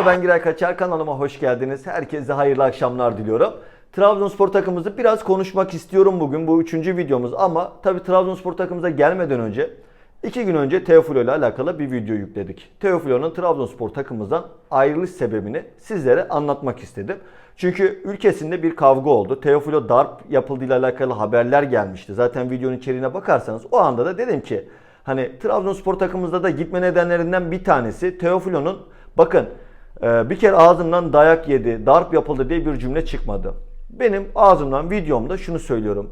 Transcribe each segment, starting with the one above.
Merhaba ben Giray Kaçar kanalıma hoş geldiniz. Herkese hayırlı akşamlar diliyorum. Trabzonspor takımımızı biraz konuşmak istiyorum bugün. Bu üçüncü videomuz ama tabii Trabzonspor takımımıza gelmeden önce iki gün önce Teofilo ile alakalı bir video yükledik. Teofilo'nun Trabzonspor takımımızdan ayrılış sebebini sizlere anlatmak istedim. Çünkü ülkesinde bir kavga oldu. Teofilo darp yapıldığıyla alakalı haberler gelmişti. Zaten videonun içeriğine bakarsanız o anda da dedim ki hani Trabzonspor takımımızda da gitme nedenlerinden bir tanesi Teofilo'nun bakın bir kere ağzımdan dayak yedi, darp yapıldı diye bir cümle çıkmadı. Benim ağzımdan videomda şunu söylüyorum.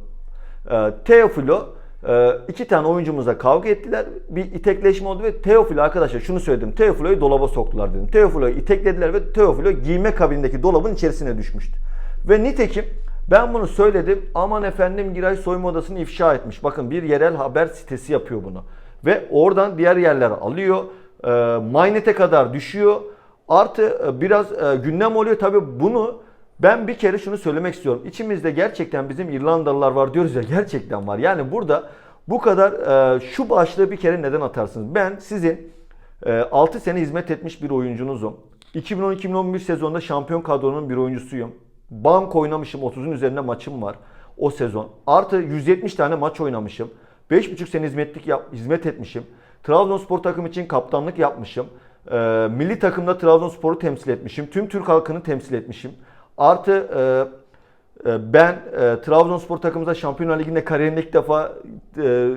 E, Teofilo e, iki tane oyuncumuza kavga ettiler. Bir itekleşme oldu ve Teofilo arkadaşlar şunu söyledim. Teofilo'yu dolaba soktular dedim. Teofilo'yu iteklediler ve Teofilo giyme kabinindeki dolabın içerisine düşmüştü. Ve nitekim ben bunu söyledim. Aman efendim Giray soyunma odasını ifşa etmiş. Bakın bir yerel haber sitesi yapıyor bunu. Ve oradan diğer yerler alıyor. E, Mynet'e kadar düşüyor. Artı e, biraz e, gündem oluyor. Tabii bunu ben bir kere şunu söylemek istiyorum. İçimizde gerçekten bizim İrlandalılar var diyoruz ya gerçekten var. Yani burada bu kadar e, şu başlığı bir kere neden atarsınız? Ben sizin e, 6 sene hizmet etmiş bir oyuncunuzum. 2010-2011 sezonunda şampiyon kadronun bir oyuncusuyum. Bank oynamışım 30'un üzerinde maçım var o sezon. Artı 170 tane maç oynamışım. 5,5 sene hizmetlik yap, hizmet etmişim. Trabzonspor takım için kaptanlık yapmışım. Ee, milli takımda Trabzonspor'u temsil etmişim. Tüm Türk halkını temsil etmişim. Artı e, e, ben e, Trabzonspor takımımıza Şampiyonlar Ligi'nde kariyerimde ilk defa e,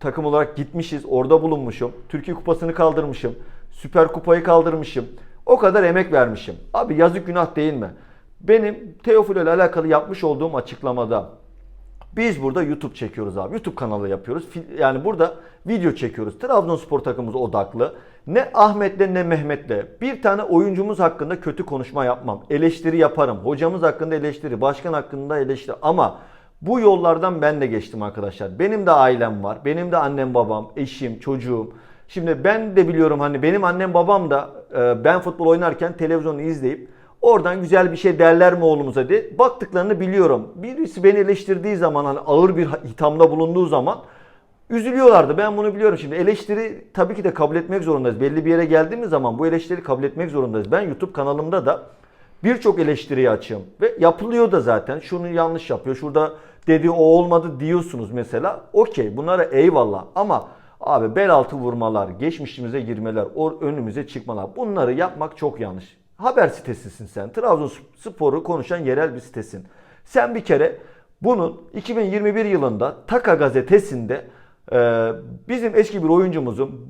takım olarak gitmişiz. Orada bulunmuşum. Türkiye Kupası'nı kaldırmışım. Süper Kupayı kaldırmışım. O kadar emek vermişim. Abi yazık günah değil mi? Benim Teofilo ile alakalı yapmış olduğum açıklamada biz burada YouTube çekiyoruz abi. YouTube kanalı yapıyoruz. Yani burada video çekiyoruz. Trabzonspor takımımız odaklı. Ne Ahmet'le ne Mehmet'le bir tane oyuncumuz hakkında kötü konuşma yapmam. Eleştiri yaparım. Hocamız hakkında eleştiri, başkan hakkında eleştiri ama bu yollardan ben de geçtim arkadaşlar. Benim de ailem var. Benim de annem babam, eşim, çocuğum. Şimdi ben de biliyorum hani benim annem babam da e, ben futbol oynarken televizyonu izleyip Oradan güzel bir şey derler mi oğlumuza diye baktıklarını biliyorum. Birisi beni eleştirdiği zaman hani ağır bir hithamda bulunduğu zaman üzülüyorlardı. Ben bunu biliyorum şimdi. Eleştiri tabii ki de kabul etmek zorundayız. Belli bir yere geldiğimiz zaman bu eleştiri kabul etmek zorundayız. Ben YouTube kanalımda da birçok eleştiriyi açıyorum. Ve yapılıyor da zaten. Şunu yanlış yapıyor. Şurada dedi o olmadı diyorsunuz mesela. Okey bunlara eyvallah. Ama abi bel altı vurmalar, geçmişimize girmeler, o önümüze çıkmalar. Bunları yapmak çok yanlış. Haber sitesisin sen. Trabzonspor'u konuşan yerel bir sitesin. Sen bir kere bunun 2021 yılında Taka gazetesinde e, bizim eski bir oyuncumuzun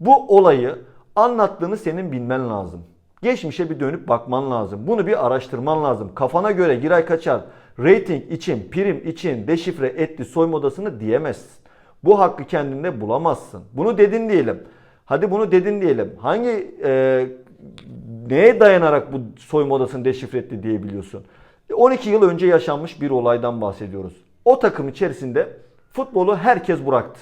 bu olayı anlattığını senin bilmen lazım. Geçmişe bir dönüp bakman lazım. Bunu bir araştırman lazım. Kafana göre Giray Kaçar rating için, prim için deşifre etti soyma odasını diyemezsin. Bu hakkı kendinde bulamazsın. Bunu dedin diyelim. Hadi bunu dedin diyelim. Hangi e, neye dayanarak bu soyma odasını deşifre etti diyebiliyorsun? 12 yıl önce yaşanmış bir olaydan bahsediyoruz. O takım içerisinde futbolu herkes bıraktı.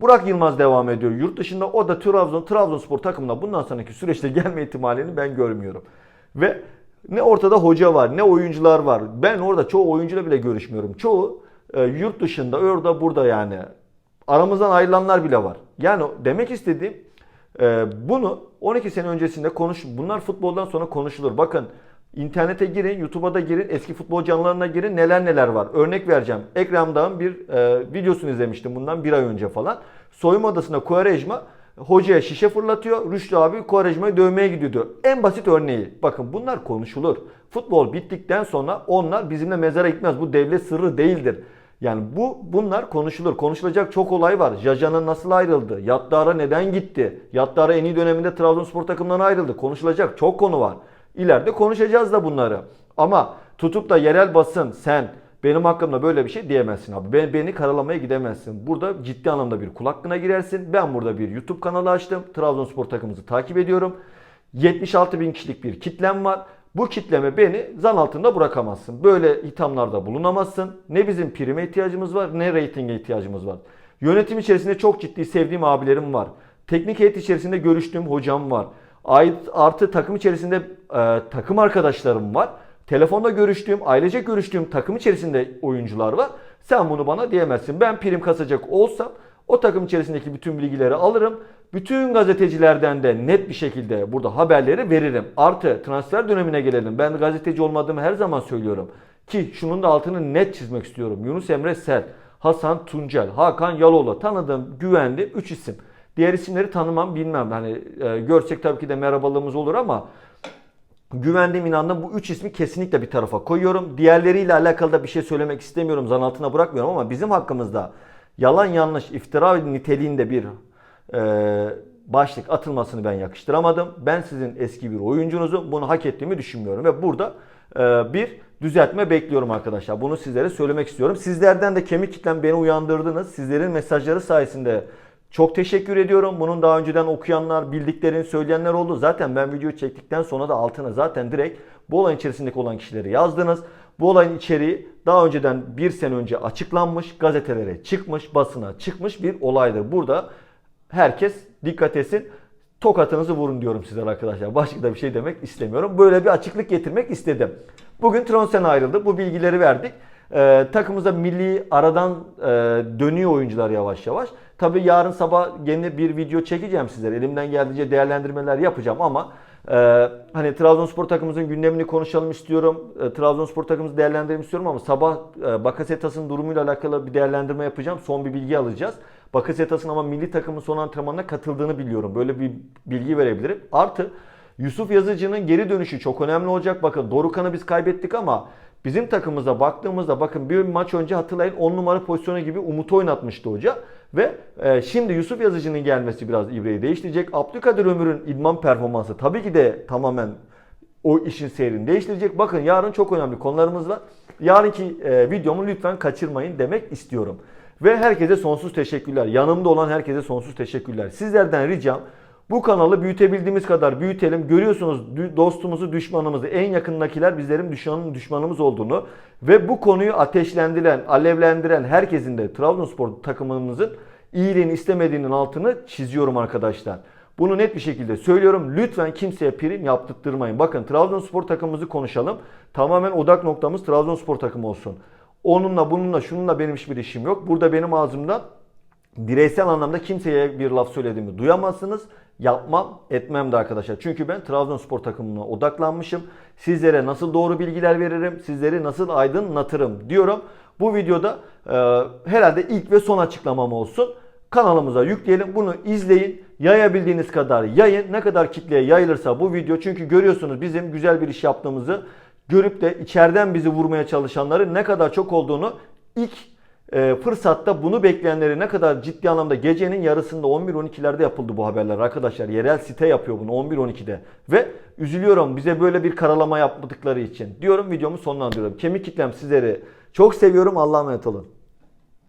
Burak Yılmaz devam ediyor. Yurt dışında o da Trabzon, Trabzonspor takımına bundan sonraki süreçte gelme ihtimalini ben görmüyorum. Ve ne ortada hoca var, ne oyuncular var. Ben orada çoğu oyuncuyla bile görüşmüyorum. Çoğu e, yurt dışında, orada burada yani. Aramızdan ayrılanlar bile var. Yani demek istediğim bunu 12 sene öncesinde konuş. Bunlar futboldan sonra konuşulur. Bakın internete girin, YouTube'a da girin, eski futbol canlılarına girin neler neler var. Örnek vereceğim. Ekrem Dağ'ın bir e, videosunu izlemiştim bundan bir ay önce falan. Soyunma odasında Quaresma hocaya şişe fırlatıyor. Rüştü abi Quaresma'yı dövmeye gidiyordu. En basit örneği. Bakın bunlar konuşulur. Futbol bittikten sonra onlar bizimle mezara gitmez. Bu devlet sırrı değildir. Yani bu bunlar konuşulur. Konuşulacak çok olay var. Jaja'nın nasıl ayrıldı? Yattara neden gitti? Yattara en iyi döneminde Trabzonspor takımından ayrıldı. Konuşulacak çok konu var. İleride konuşacağız da bunları. Ama tutup da yerel basın sen benim hakkımda böyle bir şey diyemezsin abi. Beni, beni karalamaya gidemezsin. Burada ciddi anlamda bir kul girersin. Ben burada bir YouTube kanalı açtım. Trabzonspor takımımızı takip ediyorum. 76 bin kişilik bir kitlem var. Bu kitleme beni zan altında bırakamazsın. Böyle ithamlarda bulunamazsın. Ne bizim prime ihtiyacımız var ne reytinge ihtiyacımız var. Yönetim içerisinde çok ciddi sevdiğim abilerim var. Teknik heyet içerisinde görüştüğüm hocam var. Artı takım içerisinde e, takım arkadaşlarım var. Telefonda görüştüğüm, ailece görüştüğüm takım içerisinde oyuncular var. Sen bunu bana diyemezsin. Ben prim kasacak olsam O takım içerisindeki bütün bilgileri alırım. Bütün gazetecilerden de net bir şekilde burada haberleri veririm. Artı transfer dönemine gelelim. Ben gazeteci olmadığımı her zaman söylüyorum. Ki şunun da altını net çizmek istiyorum. Yunus Emre Sel, Hasan Tuncel, Hakan Yaloğlu tanıdığım, güvendiğim 3 isim. Diğer isimleri tanımam bilmem. Hani e, görsek tabii ki de merhabalığımız olur ama güvendiğim inandığım bu üç ismi kesinlikle bir tarafa koyuyorum. Diğerleriyle alakalı da bir şey söylemek istemiyorum. Zan altına bırakmıyorum ama bizim hakkımızda yalan yanlış iftira niteliğinde bir e, başlık atılmasını ben yakıştıramadım. Ben sizin eski bir oyuncunuzum. Bunu hak ettiğimi düşünmüyorum ve burada e, bir düzeltme bekliyorum arkadaşlar. Bunu sizlere söylemek istiyorum. Sizlerden de kemik kitlem beni uyandırdınız. Sizlerin mesajları sayesinde çok teşekkür ediyorum. Bunun daha önceden okuyanlar, bildiklerini söyleyenler oldu. Zaten ben video çektikten sonra da altına zaten direkt bu olayın içerisindeki olan kişileri yazdınız. Bu olayın içeriği daha önceden bir sene önce açıklanmış, gazetelere çıkmış, basına çıkmış bir olaydır. Burada herkes dikkat etsin. Tokatınızı vurun diyorum sizlere arkadaşlar. Başka da bir şey demek istemiyorum. Böyle bir açıklık getirmek istedim. Bugün Tronsen ayrıldı. Bu bilgileri verdik. Ee, takımıza milli aradan e, dönüyor oyuncular yavaş yavaş. Tabii yarın sabah gene bir video çekeceğim sizlere. Elimden geldiğince değerlendirmeler yapacağım ama e, hani Trabzonspor takımımızın gündemini konuşalım istiyorum. E, Trabzonspor takımımızı değerlendirelim istiyorum ama sabah e, Bakasetas'ın durumuyla alakalı bir değerlendirme yapacağım. Son bir bilgi alacağız. Bakasetas'ın ama milli takımın son antrenmanına katıldığını biliyorum. Böyle bir bilgi verebilirim. Artı Yusuf Yazıcı'nın geri dönüşü çok önemli olacak. Bakın Dorukan'ı biz kaybettik ama bizim takımımıza baktığımızda bakın bir maç önce hatırlayın 10 numara pozisyonu gibi Umut oynatmıştı hoca. Ve e, şimdi Yusuf Yazıcı'nın gelmesi biraz ibreyi değiştirecek. Abdülkadir Ömür'ün idman performansı tabii ki de tamamen o işin seyrini değiştirecek. Bakın yarın çok önemli konularımız var. Yarınki e, videomu lütfen kaçırmayın demek istiyorum. Ve herkese sonsuz teşekkürler. Yanımda olan herkese sonsuz teşekkürler. Sizlerden ricam bu kanalı büyütebildiğimiz kadar büyütelim. Görüyorsunuz dostumuzu, düşmanımızı, en yakındakiler bizlerin düşmanın düşmanımız olduğunu ve bu konuyu ateşlendiren, alevlendiren herkesin de Trabzonspor takımımızın iyiliğini istemediğinin altını çiziyorum arkadaşlar. Bunu net bir şekilde söylüyorum. Lütfen kimseye prim yaptırtmayın. Bakın Trabzonspor takımımızı konuşalım. Tamamen odak noktamız Trabzonspor takımı olsun. Onunla bununla şununla benim hiçbir işim yok. Burada benim ağzımdan bireysel anlamda kimseye bir laf söylediğimi duyamazsınız. Yapmam, etmem de arkadaşlar. Çünkü ben Trabzonspor takımına odaklanmışım. Sizlere nasıl doğru bilgiler veririm, sizleri nasıl aydınlatırım diyorum. Bu videoda e, herhalde ilk ve son açıklamam olsun. Kanalımıza yükleyelim. Bunu izleyin. Yayabildiğiniz kadar yayın. Ne kadar kitleye yayılırsa bu video. Çünkü görüyorsunuz bizim güzel bir iş yaptığımızı görüp de içeriden bizi vurmaya çalışanların ne kadar çok olduğunu ilk e, fırsatta bunu bekleyenleri ne kadar ciddi anlamda gecenin yarısında 11-12'lerde yapıldı bu haberler arkadaşlar. Yerel site yapıyor bunu 11-12'de. Ve üzülüyorum bize böyle bir karalama yapmadıkları için. Diyorum videomu sonlandırıyorum. Kemik kitlem sizleri çok seviyorum. Allah'a emanet olun.